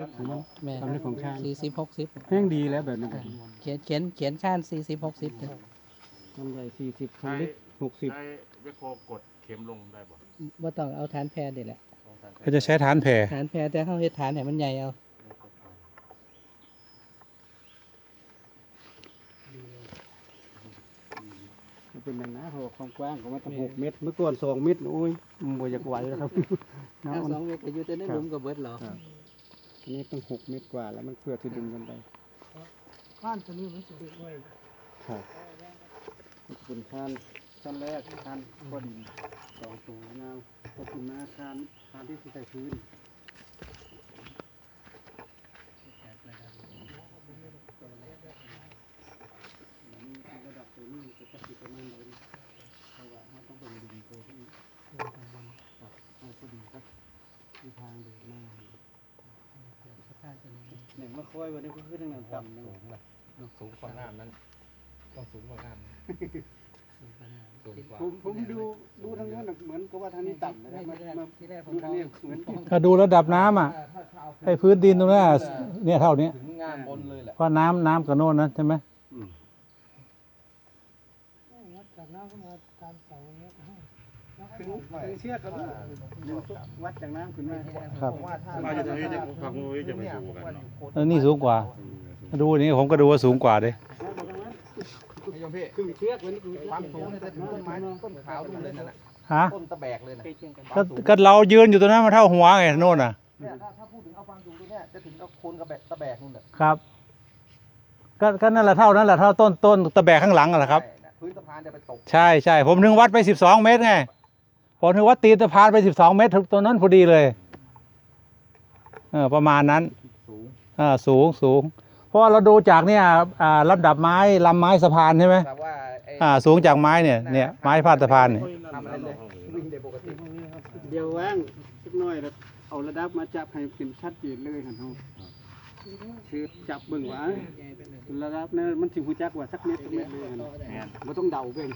ลึกของมันแม่ความลึกของชาญสี่สิบหกสิบแห้งดีแล้วแบบนั้นเขียนเขียนเขียนข้านสี่สิบหกสิบความใหญ่สี่สิบความลึกหกสิบใช้เวโคกดเข็มลงได้บ่ว่าต้องเอาฐานแพรเด็ดแหละก็จะใช้ฐานแผ่ฐานแพรแต่เขาเฮ็ดฐานให้มันใหญ่เอามันเป็นอย่างนั้นเพราะว่าความกว้างของมันต้องหกเมตร เมื่อก่อนสองเมตรโอ้ยมันบ่อยากไหวแล้วครับน้ถ้าสองเมตรก็อยู่แต่ในหลุมกับเบิดหรอครับ อันนี้ต้องหกเมตรกว่าแล้วมันเพื่อที่ดึงกันไปข้านตัวนี้มันจะดึงไว้ครับเป็นคานขั้นแรกขั้นบดินสองตัวงามก็คือมาคานขั้นที่ใส่พื้นนี้ระดับตัวนี้จะต้องติดประมาณไหนเพราะว่าเราต้องเป็นดินตัวที่ครับเอาพอดีครับมีทางเดินหน้า หนึ่งมาคอยวันนี้ก็ขึ้นทางนั้นต่ำหนึ่งสูงกว่าน้ำนั้นต้องสูงกว่าน้ำสูงกว่าผมผมดูดูทางโน้นน่ะเหมือนกับว่าทางนี้ต่ำนะครับที่แรกมาที่แรกผมดูทางนี้เหมือนถ้าดูระดับน้ำอะไอ้พื้นดินตรงเนี้ยเนี่ยเท่านี้ถึงงานบนเลยแหละเพราะน้ำน้ำกับโน่นนะใช่ไหมจากน้ำเข้ามาตามเสาเนี้ย ถึงถึงเชือกแล้ววัดจากน้ำขึ้นมาครับมาจากตรงนี้จะฝั่งนู้นจะไม่สูงกันเนาะเออนี่สูงกว่า ดูอันนี้ผมก็ดูว่าสูงกว่าเด้ยมพี่ขึ้นเชือกวันนี้คือความสูงเนี่ยจะถึงต้นไม้ต้นขาวนู่นเลยนั่นแหละฮะต้นตะแบกเลยนะก็ก็เรายืนอยู่ตรงนั้นมันเท่าหัวไงโน่นน่ะเนี่ยถ้าถ้าพูดถึงเอาความสูงตรงเนี้ยจะถึงเอาโคนกระแบกตะแบกนู่นแหละครับก็ก็นั่นแหละเท่านั้นแหละเท่าต้นต้นตะแบกข้างหลังอะแหละครับใช่นะพื้นสะพานจะไปตกใช่ใช่ผมถึงวัดไปสิบสองเมตรไง ผมถึงวัดตีนสะพานไปสิบสองเมตรตัวนั้นพอดีเลยเออประมาณนั้นสูงอ่าสูงสูง เพราะว่าเราดูจากเนี่ยอ่าลำดับไม้ลำไม้สะพานใช่ไหมแต่ว่าไอ้อ่า สูงจากไม้เนี่ยเนี่ยไม้พาดสะพานเนี่ยทำอะไรเลยวิ่งได้ปกติเดี๋ยวว่างสักหน่อยแล้วเอาระดับมาจับให้เป็นชัดเจนเลยครับเขาคือจับเบิ่งว่าระดับนั้นมันสิหูจักว่าสักเมตรสักเมตรเลยครับบ่ต้องเดาเบิ่ง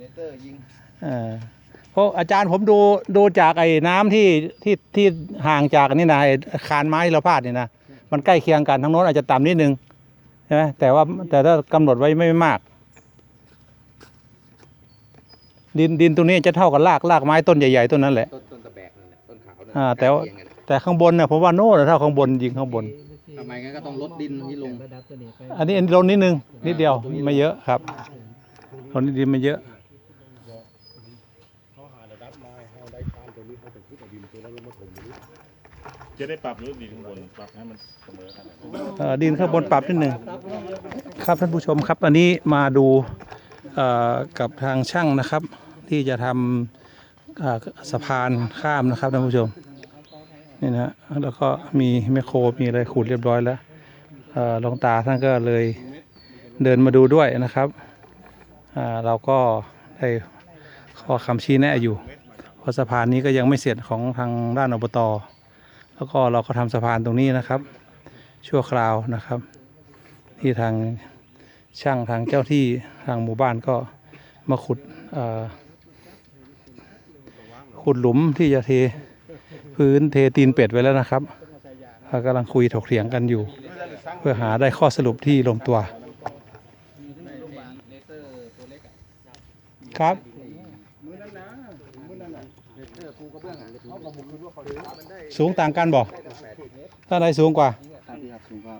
เนเตอร์ยิงเออเพราะอาจารย์ผมดูดูจากไอ้น้ำที่ที่ที่ห่างจากนี่นะไอ้คานไม้ที่เราพาดนี่นะมันใกล้เคียงกันทั้งโน้นอาจจะต่ำนิดนึงใช่ไหมแต่ว่าแต่ถ้ากำหนดไว้ไม่มาก ดินดินตรงนี้จะเท่ากับรากรากไม้ต้นใหญ่ๆต้นนั้นแหละ ต้นต้นตะแบกนั่นแหละต้นขาวนั่นอ่าแต่ว่า ใกล้เคียงกันแต่ข้างบนเนี่ยผมว่าโน่นนะเท่าข้างบนยิงข้างบน ทำไมงั้นก็ต้องลดดินที่ลงระดับตัวนี้ไปอันนี้อันนี้ลงนิดนึงนิดเดียวไม่เยอะครับลงนิดเดียวไม่เยอะ จะได้ปรับหรือดินข้างบนปรับให้มันเสมอกันเอ่อดินข้างบนปรับนิดหนึ่งครับท่านผู้ชมครับ อันนี้มาดูเอ่อกับทางช่างนะครับ ที่จะทำเอ่อสะพานข้ามนะครับท่านผู้ชมนี่นะฮะแล้วก็มีแมคโครมีอะไรขุดเรียบร้อยแล้วเอ่อหลวงตาท่านก็เลยเดินมาดูด้วยนะครับอ่าเราก็ได้ข้อคำชี้แนะอยู่เพราะสะพานนี้ก็ยังไม่เสร็จของทางด้านอบต แล้วก็เราก็ทำสะพานตรงนี้นะครับ ชั่วคราวนะครับ ที่ทางช่างทางเจ้าที่ทางหมู่บ้านก็มาขุดขุดหลุมที่จะเทพื้นเทตีนเป็ดไว้แล้วนะครับกำลังคุยถกเถียงกันอยู่ เพื่อหาได้ข้อสรุปที่ลงตัวครับ สูงต่างกันบ่ถ้าไหนสูงกว่าครับพี่ครับสูงกว่า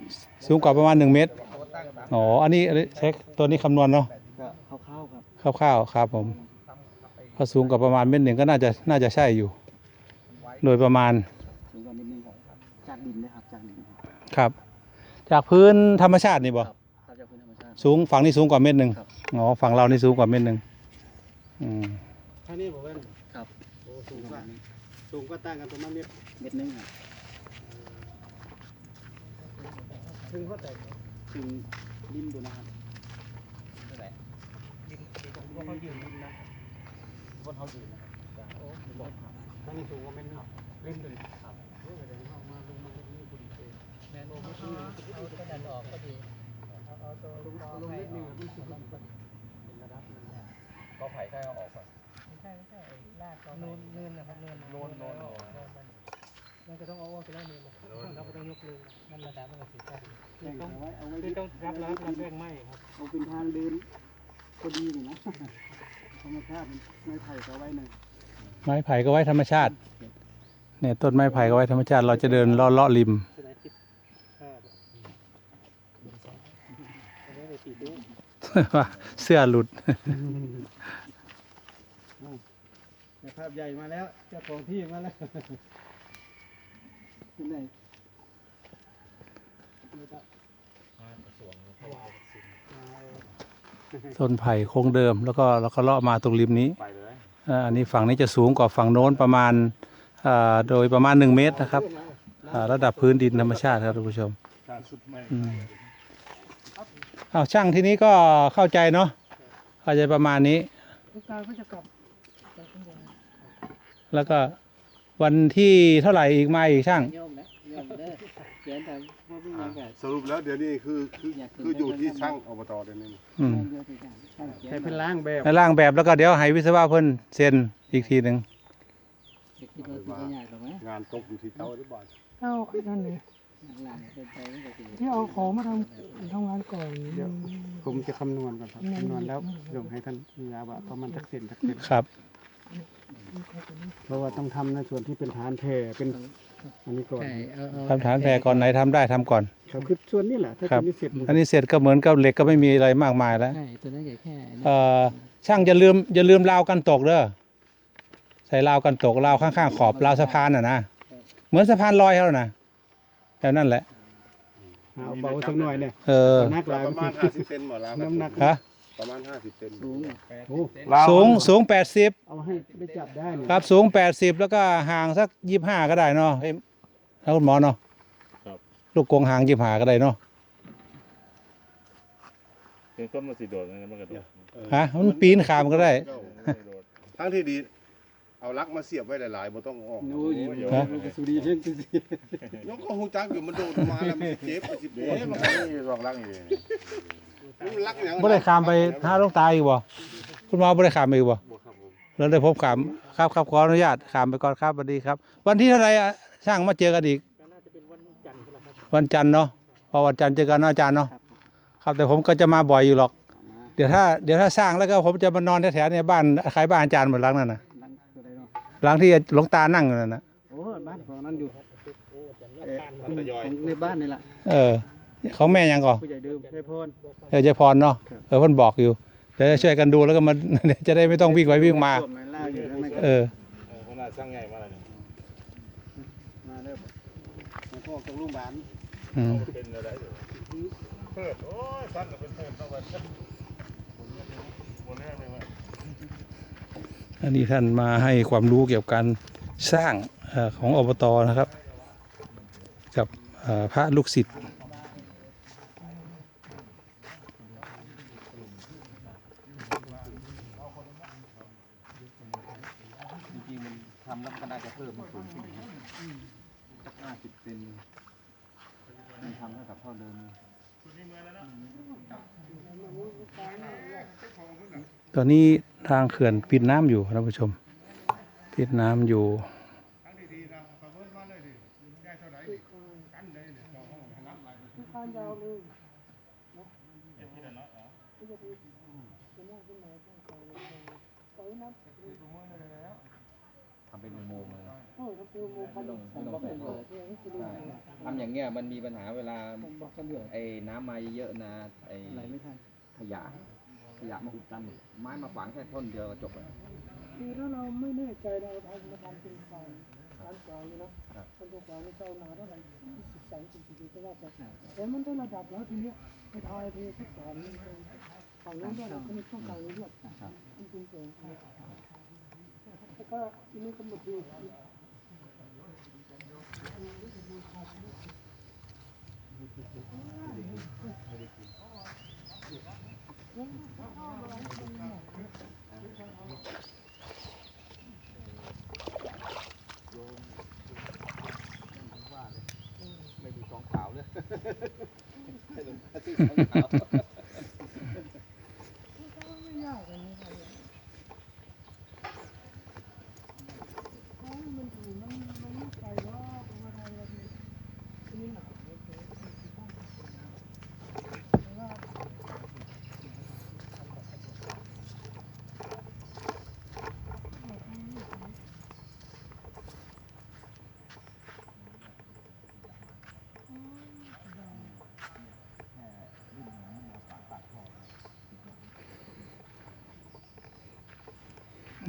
สูงกว่าประมาณ1เมตรเขาตั้งตามอ๋ออันนี้อันนี้เช็คตัวนี้คำนวณเนาะก็เข้าๆครับคร่าวๆครับผมถ้าสูงกว่าประมาณเมตรหนึ่งก็น่าจะน่าจะใช่อยู่ โดยประมาณสูงกว่านิดนึงครับจากดินนะครับจากดินครับครับ จากพื้นธรรมชาตินี่บ่ครับจากพื้นธรรมชาติสูงฝั่งนี้สูงกว่าเมตรหนึ่งครับอ๋อฝั่งเรานี่สูงกว่าเมตรหนึ่งอืมท่านี้บอกว่าครับโอ้สูงกว่า สูงกว่าต่างกันประมาณเมตรเมตรนึงครับถึงเท่าไหร่ถึงดินดูนะครับพวกเขายืนนิดนะบนเขาอยู่นะครับโอ้บอกครับท่านี้สูงกว่าเมตรนึงครับริมดูครับโอ้ยเดี๋ยวเอามาลงมาตรงนี้พอดีเลยแม่นเอาเอากระดานออกก็ดีเอาเอาตัวลงเอาลงไปนิดนึงอคอรับกนี่คือเป็นระดับหนึงก็ไผ่ใช่เอาออกก่อนไม่ ใช่ไม่ใช่ไอ้ลากเขานูนเนินนะครับเนินโน่นโน่นเอาออกเอาไปมันก็ต้องเอาออกไปแล้วเนี่ยเราก็ต้องยกเลยมันระดับมันก็สิบแปดแบ่งเอาไว้เอาไว้คือต้องรับรับรับแรงไหมครับเอาเป็นทางเดินพอดีนี่นะธรรมชาติไม่ไผ่ก็ไว้หน่อยไม้ไผ่ก็ไว้ธรรมชาติเนี่ยต้นไม้ไผ่ก็ไว้ธรรมชาติ เราจะเดินเลาะเลาะริมแสดงติดห้าอันนี้ไปสี่ตู้ว่าเสื้อหลุดใน ภาพใหญ่มาแล้วเจ้าของที่มาแล้วที่ไหนต้นไผ่โค้งเดิม แล้วก็เราก็เลาะมาตรงริมนี้ไปเลยอ่าอันนี้ฝั่งนี้จะสูงกว่าฝั่งโน้นประมาณอ่าโดยประมาณหนึ่งเมตรนะครับอ่าระดับพื้นดินธรรมชาติครับท่านผู้ชมการสุดไม่อืมอ้าวช่างที่นี้ก็เข้าใจเนาะเข้าใจประมาณนี้ แล้วก็วันที่เท่าไหร่อีกมาอีกช่าง โยมนะโยมเด้อเขียนแต่ว่าไม่ยังแบบสรุปแล้วเดี๋ยวนี้คือคือคืออยู่ที่ช่างอบตเดี๋ยวนี้อืมเยอะไปอย่างช่างเขียนให้เป็นล้างแบบในร่างแบบแล้วก็เดี๋ยวให้วิศวะเพิ่นเซ็นอีกทีหนึ่งเด็กที่เราตัวใหญ่หรอไหมงานตกอยู่ที่เจ้าหรือเปล่าเอาไอ้นั่นเลยหลังเป็นไปไม่ได้ดีที่เอาของมาทำทำงานก่อนเดี๋ยวผมจะคำนวณก่อนครับคำนวณแล้วส่งให้ท่านมียาว่าประมาณสักเซนสักเซนครับ เพราะว่าต้องทำในส่วนที่เป็นฐานแผ่เป็นอันนี้ก่อนใช่เอาเอาทำฐานแพรก่อนไหนทำได้ทำก่อน ครับคือส่วนนี้แหละถ้าครับตัวนี้เสร็จอันนี้เสร็จก็เหมือนกับเหล็กก็ไม่มีอะไรมากมายแล้ว ใช่ตัวนั้นใหญ่แค่เอ่อช่างอย่าลืมอย่าลืมราวกันตกเด้อใส่ราวกันตกราวข้างๆขอบราวสะพานน่ะนะเหมือนสะพานลอยเขาน่ะแบบนั่นแหละ เอาเบาสักหน่อยเนี่ยเออนักหลายประมาณ50เซนหมดแล้วน้ำหนักฮะประมาณ50เซนสูงโอ้ สูงสูงแปดสิบเอา ให้ได้จับได้เนี่ยครับสูงแปดสิบแล้วก็ห่างสักยี่ห้าก็ได้เนาะเอ้ยแล้วคุณหมอเนาะลูกกงห่างยี่ห้าก็ได้เนาะคือก็มาสิโดดนะมันกระโดดฮะมันปีนขามก็ได้ทั้งที่ดี เอาลักมาเสียบไว้หลายๆบ่ต้องออกโอ้ยฮะลูกกระสุรีเช่นกันสิยกก็หูจักอยู่มันโดดมาแล้วมันเจ็บมันสิบเดี๋เจ็ยวบมัมันนนี่รองรักอยู่มันลักหยังบ่ได้ขามไปหาลูกตาอีกบ่คุณหมอบ่ได้ขามไปอีกบ่ แล้วได้พบขามครับครับขออนุญาตขามไปก่อนครับสวัสดีครับ วันที่เท่าไหร่อะช่างมาเจอกันอีก น่าจะเป็นวันจันทร์ครับวันจันทร์เนาะพอวันจันทร์เจอกันเนาะอาจารย์เนาะครับแต่ผมก็จะมาบ่อยอยู่หรอก เดี๋ยวถ้าเดี๋ยวถ้าสร้างแล้วก็ผมจะมานอนแถวๆเนี่ยบ้านใครบ้านอาจารย์หมดหลังนั่นน่ะนั่นคืออะไรเนาะหลังที่หลวงตานั่งอยู่นั่นน่ะโอ้บ้านของนั้นอยู่เอ่อของในบ้านนี่แหละเออ ของแม่ยังก่อนผู้ใหญ่เดิมให้พร เออเจพรเนาะเออเพิ่นบอกอยู่ เดี๋ยวจะช่วยกันดูแล้วก็มา จะได้ไม่ต้องวิ่งไปวิ่งมา ส่วนไหนล่าอยู่ข้างในเออขนาดช่างใหญ่มาแล้วเนี่ยมาแล้วมาพ่อกับลุงบ้านอืม เป็นอะไรอยู่เพิดโอ้ยสั้นก็เป็นเพิดต้องวันบนเรื่องเลยว่าอันนี้ท่านมาให้ความรู้เกี่ยวกับการสร้างเอ่อของอบตนะครับ กับเอ่อพระลูกศิษย์ จริงๆมัน ทำแล้วมันก็น่าจะเพิ่มมันสูงขึ้นนะสักห้าสิบเซนมันทำเท่ากับเท่าเดิมตอนนี้ทางเขื่อนปิดน้ำอยู่ท่านผู้ชม ปิดน้ำอยู่ ทำเป็นอุโมงค์เลยนะไม่ต้องไม่ต้องใส่ท่อใช่ทำอย่างเงี้ยมันมีปัญหาเวลาไอ้น้ำมาเยอะๆนะไอ้ไหลไม่ทันขยะขยะมาอุดตันไม้มาขวางแค่ท่อนเดียวก็จบแล้ว คือถ้าเราไม่แน่ใจเราทำมาทำเป็นฝ่ายร้านกลางนี่นะคนตัวกลางนี่เจ้านาเท่าไหร่ยี่สิบสามสิบสี่ก็ว่าไปแต่มันได้ระดับแล้วทีเนี้ยไปทายเททุกสารนี่ฝั่งนู้นด้วยนะก็มีช่วงกลางนี้ด้วยมันเป็นเสียงแล้วก็ทีนี้ก็มาดู ไม่มีของขาวเลยไม่สองขาวยากอันนี้ครับเพราะมันถือมันมันไม่ไกลว่า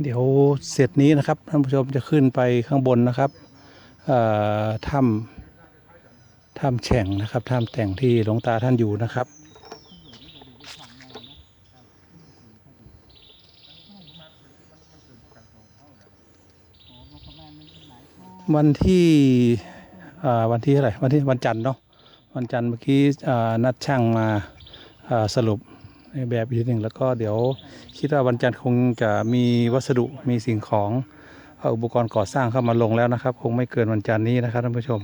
เดี๋ยวเสร็จนี้นะครับท่านผู้ชมจะขึ้นไปข้างบนนะครับถ้ำถ้ำแฉ่งนะครับถ้ำแต่งที่หลวงตาท่านอยู่นะครับวันที่วันที่เท่าไรวันที่วันจันทร์เนาะวันจันทร์เมื่อกี้นัดช่างมาสรุป ในแบบอีกทีหนึ่งแล้วก็เดี๋ยวคิดว่าวันจันทร์คงจะมีวัสดุมีสิ่งของอุปกรณ์ก่อสร้างเข้ามาลงแล้วนะครับ คงไม่เกินวันจันทร์นี้นะครับท่านผู้ชม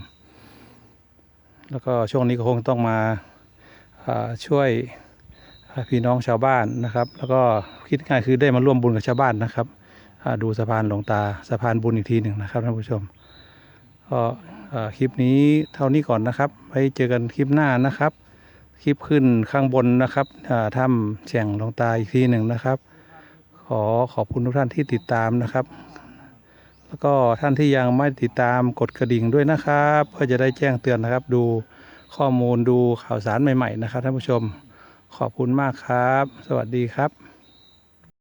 แล้วก็ช่วงนี้ก็คงต้องมาช่วยพี่น้องชาวบ้านนะครับ แล้วก็คิดง่ายคือได้มาร่วมบุญกับชาวบ้านนะครับดูสะพานหลวงตาสะพานบุญอีกทีหนึ่งนะครับท่านผู้ชมก็คลิปนี้เท่านี้ก่อนนะครับไว้เจอกันคลิปหน้านะครับ คลิปขึ้นข้างบนนะครับถ้ำแฉ่งหลวงตาอีกทีหนึ่งนะครับ ขอขอบคุณทุกท่านที่ติดตามนะครับ แล้วก็ท่านที่ยังไม่ติดตามกดกระดิ่งด้วยนะครับ เพื่อจะได้แจ้งเตือนนะครับ ดูข้อมูลดูข่าวสารใหม่ ๆ นะครับท่านผู้ชม ขอบคุณมากครับ สวัสดีครับ